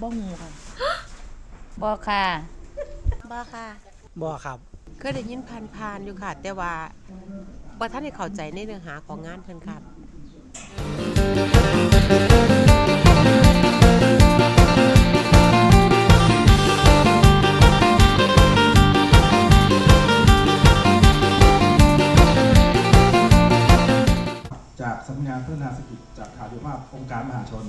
บ่หูค่ะบ่ค่ะ บ่ค่ะบ่ครับเคยได้ยินผ่านๆอยู่ค่ะ แต่ว่าบ่ท่านได้เข้าใจในเนื้อหาของงานเพิ่นค่ะจากสำนักงานพัฒนาเศรษฐกิจจากขาดุภาพองค์การมหาชน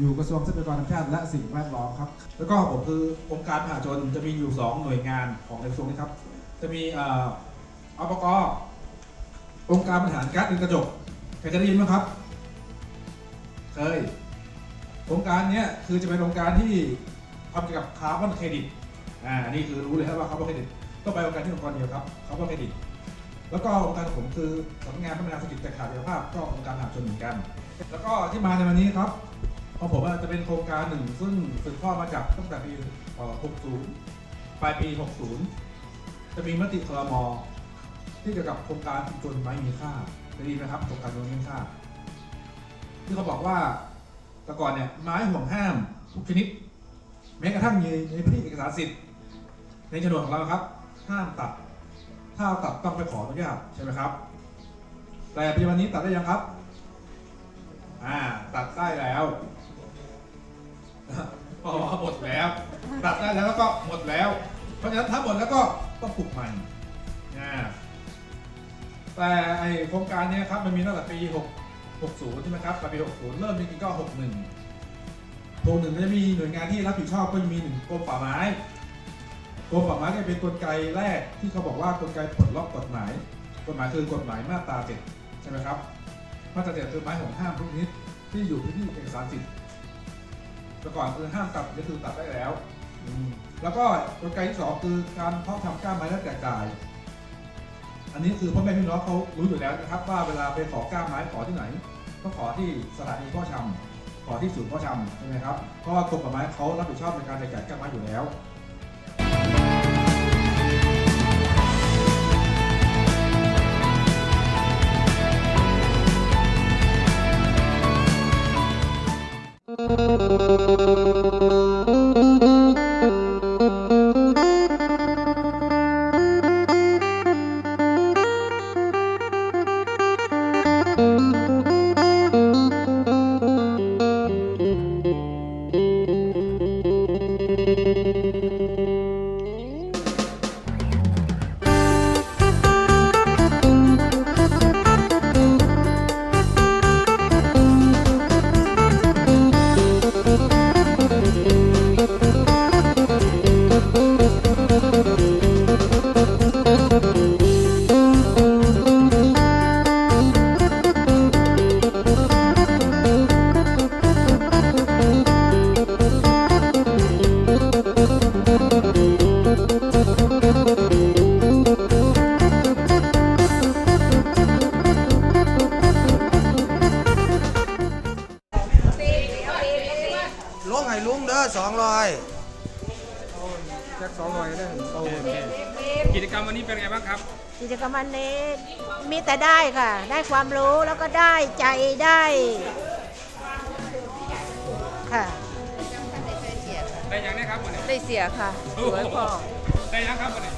อยู่กระทรวงทรัพยากรธรรมชาติและสิ่งแวดล้อมครับ แล้วก็ผมคือองค์การมหาชนจะมีอยู่ 2 หน่วยงานของในกระทรวงนี้ครับ จะมีอ่ออบกองค์การบริหารก๊าซเรือนกระจกเคยจะได้ยินไหมครับ เคยองค์การเนี้ยคือจะเป็นองค์การที่ทำเกี่ยวกับคาร์บอนเครดิต อ่า นี่คือรู้เลยครับว่าคาร์บอนเครดิต ก็ไปองค์การที่องค์กรเดียวครับ คาร์บอนเครดิต แล้วก็องค์การของผมคือสำนักงานพัฒนาเศรษฐกิจแต่ขาดเดียวภาพ ก็องค์การหาชนเหมือนกัน แล้วก็ที่มาในวันนี้ครับ ของผมจะเป็นโครงการหนึ่งซึ่งสืบทอดมาจากตั้งแต่ปี 60 ปลายปี 60 จะมีมติครมที่เกี่ยวกับโครงการชุมชนไม้มีค่าจะดีนะครับโครงการไม้มีค่า ที่เขาบอกว่าแต่ก่อนเนี่ยไม้ห่วงห้ามทุกชนิด แม้กระทั่งในในพื้นที่เอกสารสิทธิ์ ในโฉนดของเราครับ ห้ามตัด ถ้าตัดต้องไปขออนุญาตใช่ไหมครับ แต่ปัจจุบันนี้ตัดได้ยังครับ อ่า ตัดได้แล้ว ตัดได้แล้วแล้วก็หมดแล้ว เพราะฉะนั้นถ้าหมดแล้วก็ต้องปลูกใหม่อ่าแต่ไอโครงการเนี้ยครับมันมีตั้งแต่ปี 6 60 ใช่ไหมครับแต่ปี 60 เริ่มจริงๆก็ 61 61ก็จะมีหน่วยงานที่รับผิดชอบก็จะมีหนึ่งกรมป่าไม้กรมป่าไม้ก็เป็นกลไกแรกที่เขาบอกว่ากลไกปลดล็อกกฎหมาย กฎหมายคือกฎหมายมาตราเจ็ดใช่ไหมครับ มาตราเจ็ดคือไม้ของห้ามทุกนิดที่อยู่พื้นที่เอกสารสิทธิ์แต่ก่อนคือห้ามตัดก็คือตัดได้แล้ว แล้วก็กลไกที่สองคือการเพาะทำกล้าไม้และแจกจ่าย อันนี้คือพ่อแม่พี่น้องเขารู้อยู่แล้วนะครับ ว่าเวลาไปขอกล้าไม้ขอที่ไหนต้องขอที่สถานีพ่อชำขอที่ศูนย์พ่อชำใช่ไหมครับเพราะว่ากรมป่าไม้เขารับผิดชอบในการแจกจ่ายกล้าไม้อยู่แล้วล สองร้อยแจ็คสองร้อยได้โอ้กิจกรรมวันนี้เป็นไงบ้างครับ กิจกรรมวันนี้มีแต่ได้ค่ะ ได้ความรู้แล้วก็ได้ใจได้ค่ะ ได้ยังได้ครับวันนี้ได้เสียค่ะสวยพอได้ยังครับวันนี้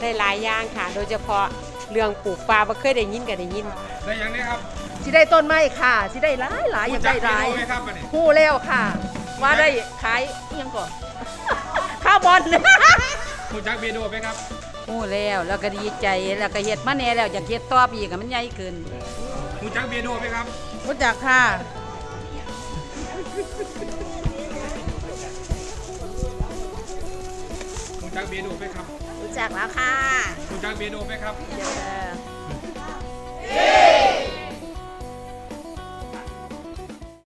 ได้หลายอย่างค่ะ โดยเฉพาะเรื่องปลูกปลาบ่เคยได้ยินก็ได้ยิน ได้ยังได้ครับสิได้ต้นไม้ค่ะสิได้หลายหลายอยากได้หลายรู้จักเมนูไหมครับวันนี้หู้แล้วค่ะ ว่าได้ขายอิหยังก่อน ข้าวบอลรู้จักเบโดไหมครับโอ้แล้วแล้วก็ดีใจแล้วก็เฮ็ดมาแน่แล้วอยากเฮ็ดต่อไปอีกอะมันใหญ่ขึ้นรู้จักเบโดไหมครับรู้จักค่ะรู้จักเบโดไหมครับรู้จักแล้วค่ะรู้จักเบโดไหมครับ เออ